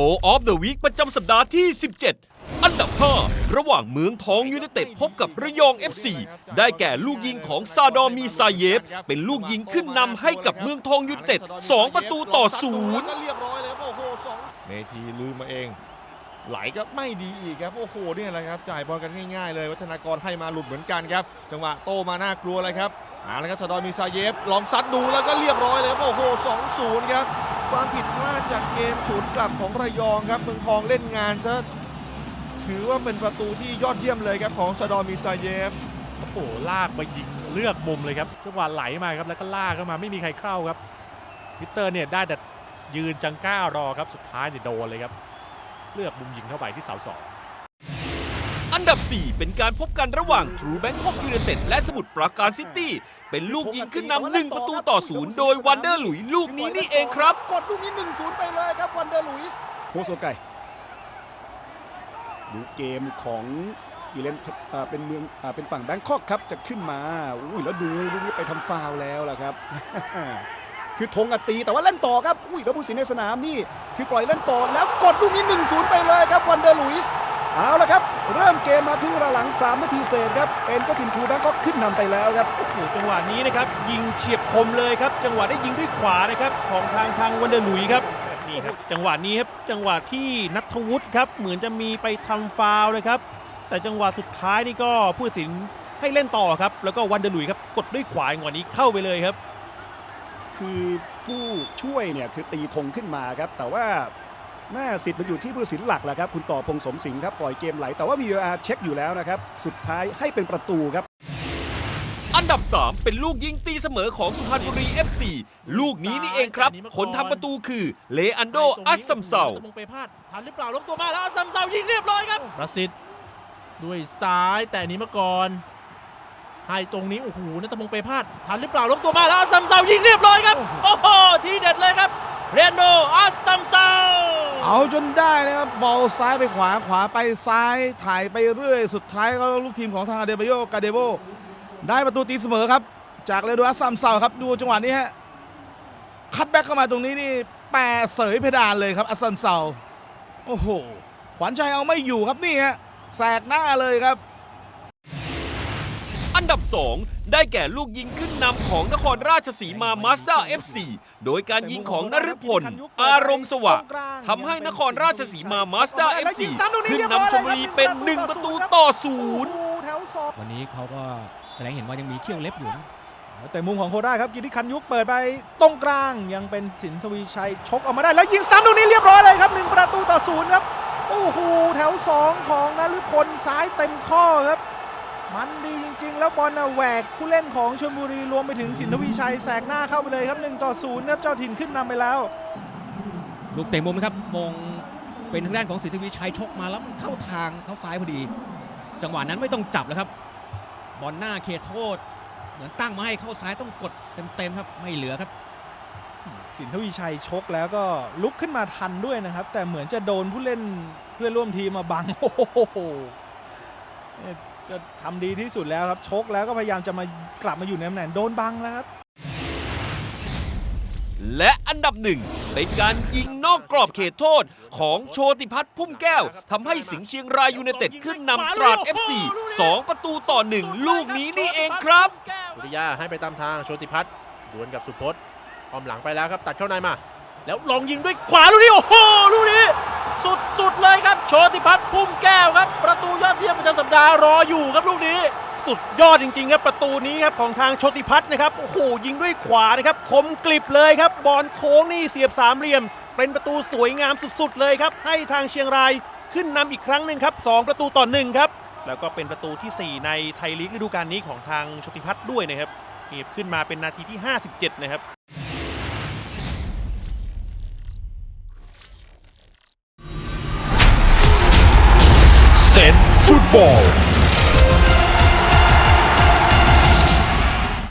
Go of the Week ประจำสัปดาห์ที่ 17 อันดับ 5 ระหว่างเมืองทองยูไนเต็ดพบกับระยอง FC ได้แก่ลูกยิงของซาดอมีซาเยฟ เป็นลูกยิงขึ้นนำให้กับเมืองทองยูไนเต็ด 2 ประตูต่อศูนย์เรียบร้อยเลยครับโอ้โหสองเมทีลืมมาเอง ไหลก็ไม่ดีอีกครับ โอ้โหเนี่ยแหละครับ จ่ายบอลกันง่ายๆ เลย วัฒนากรให้มาหลุดเหมือนกันครับ จังหวะโตมาน่ากลัวเลยครับเอาละครับชาดอมีซาเยฟลองซัดดูแล้วก็เรียบร้อยเลยครับโอ้โห2-0ครับ ความผิดพลาดจากเกมศูนย์กลับของระยองครับเมืองทองเล่นงานซะถือว่าเป็นประตูที่ยอดเยี่ยมเลยครับของชาดอมิซาเยฟโอ้โหลากไปยิงเลือกมุมเลยครับจังหวะไหลมาครับแล้วก็ลากเข้ามาไม่มีใครเข้าครับวิเตอร์เนี่ยได้แต่ยืนจังก้ารอครับสุดท้ายเนี่ยโดนเลยครับ เลือกมุมยิงเข้าไปที่เสาสอง อันดับ 4 เป็นการพบกันระหว่าง True Bangkok United และสมุทรปราการซิตี้ เป็นลูกยิงขึ้นนำหนึ่งประตูต่อศูนย์โดยวันเดอร์หลุยลูกนี้นี่เองครับ กดลูกนี้ 1-0 ไปเลยครับวันเดอร์ลุยส์โคโซไกดูเกมของอีเลนอ่าเป็นเมืองอ่าเป็นฝั่งแบงคอกครับจะขึ้นมาอุ้ยแล้วดูลูกนี้ไปทำฟาวล์แล้วล่ะครับ คือธงอะตีแต่ว่าเล่นต่อครับอุ้ยแล้วผู้สินในสนามนี่ คือปล่อยเล่นต่อแล้วกดลูกนี้ 1-0 ไปเลยครับวันเดอร์ลุยส์ เอาละครับ เริ่มเกมมาครึ่งเวลาหลัง 3 นาทีเศษครับเป็นเจ้าถิ่นทูแบงคอกขึ้นนำไปแล้วครับโอ้โหจังหวะนี้นะครับ ยิงเฉียบคมเลยครับ จังหวะได้ยิงด้วยขวานะครับ ของทางทางวันเดอร์หลุยส์ครับนี่ครับ จังหวะนี้ครับจังหวะที่นัทวุฒิครับ เหมือนจะมีไปทำฟาวล์เลยครับ แต่จังหวะสุดท้ายนี่ก็ผู้ตัดสินให้เล่นต่อครับ แล้วก็วันเดอร์หลุยส์ครับกดด้วยขวาจังหวะนี้เข้าไปเลยครับ คือผู้ช่วยเนี่ยคือตีธงขึ้นมาครับ แต่ว่า หน้าสิทธิ์มันอยู่ที่ผู้ตัดสินหลักแหละครับ คุณต่อพงษ์สมสิงห์ครับ ปล่อยเกมไหล แต่ว่ามี VR เช็คอยู่แล้วนะครับ สุดท้ายให้เป็นประตูครับ อันดับ 3 เป็นลูกยิงตีเสมอของสุพรรณบุรี FC ลูกนี้นี่เองครับ คนทำประตูคือเลอันโดอัสซัมเซา มงไปพลาดทันหรือเปล่าล้มตัวมาแล้วอัสซัมเซายิงเรียบร้อยครับ ประสิทธิ์ด้วยซ้ายแต่หนี้มาก่อน ให้ตรงนี้โอ้โหนัทมงไปพลาดทันหรือเปล่าล้มตัวมาแล้วอัสซัมเซายิงเรียบร้อยครับ โอ้โหทีเด็ดเลยครับ เรนโดอัสซัมเซาเอาจนได้นะครับบอลซ้ายไปขวาขวาไปซ้ายถ่ายไปเรื่อย สุดท้ายก็ลูกทีมของทางอาเดบโยกาเดโบได้ประตูตีเสมอครับ จากเรโดอัสซัมเซาครับดูจังหวะนี้ฮะคัดแบ็กเข้ามาตรงนี้นี่แปรเสยเพดานเลยครับอัสซัมเซาโอ้โหขวัญใจเอาไม่อยู่ครับนี่ฮะแสกหน้าเลยครับ ดับ 2 ได้แก่ลูกยิงขึ้นนำของนครราชสีมามาสด้า FC โดยการยิงของนฤพล อารมณ์สว่างทำให้นครราชสีมามาสด้า FC ขึ้นนำชลบุรีเป็น 1 ประตูต่อศูนย์แถวสองวันนี้เขาก็แสดงเห็นว่ายังมีเขี้ยวเล็บอยู่นะแต่มุมของโคด้าครับกิติคันยุกเปิดไปตรงกลางยังเป็นสินทวีชัยชกออกมาได้แล้วยิงซ้ำตรงนี้เรียบร้อยเลยครับหนึ่งประตูต่อศูนย์ครับโอ้โหแถวสองของนฤพลซ้ายเต็มข้อครับ มันดีจริง ๆ แล้วบอลน่ะแหวกผู้เล่นของชลบุรีรวมไปถึงสินทวีชัยแสกหน้าเข้าไปเลยครับ1ต่อ0ครับเจ้าถิ่นขึ้นนำไปแล้ว ลูกเตะมุมนะครับมงเป็นทางด้านของสิทธิวิชัยชกมาแล้วมันเข้าทางเข้าซ้ายพอดี จังหวะนั้นไม่ต้องจับแล้วครับ บอลหน้าเขตโทษ เหมือนตั้งมาให้เข้าซ้ายต้องกดเต็มๆครับไม่เหลือครับ สินทวีชัยชกแล้วก็ลุกขึ้นมาทันด้วยนะครับ แต่เหมือนจะโดนผู้เล่นเพื่อนร่วมทีมมาบังโอ้โห เนี่ยจะทำดีที่สุดแล้วครับ ชกแล้วก็พยายามจะมากลับมาอยู่ในตำแหน่งโดนบังแล้วครับ และอันดับหนึ่งเป็นการยิงนอกกรอบเขตโทษของโชติพัฒน์พุ่มแก้วทำให้สิงห์เชียงรายยูไนเต็ดขึ้นนำตราด FC 2 ประตูต่อ1ลูกนี้นี่เองครับ สุริยาให้ไปตามทางโชติพัฒน์ดวลกับสุพจน์อ้อมหลังไปแล้วครับ ตัดเข้าในมา แล้วลองยิงด้วยขวาลูกนี้ โอ้โหลูกนี้ สุดๆเลยครับ โชติพัฒน์พุ่มแก้วครับประตูยอ ดเยี่ยมประจารออยู่ครับลูกนี้ สุดยอดจริงๆครับประตูนี้ครับของทางชติพัฒน์นะครับโอ้โหยิงด้วยขวานะครับคมกลิบเลยครับบอลโค้งนี่เสียบสามเหลี่ยม เป็นประตูสวยงามสุดๆเลยครับให้ทางเชียงรายขึ้นนำอีกครั้งหนึ่งครับสองประตูต่อหนึ่งครับแล้วก็เป็นประตูที่ 4 ในไทยลีกฤดูกาลนี้ของทางชติพัฒน์ด้วยนะครับนี่ขึ้นมาเป็นนาทีที่ 57 นะครับ football.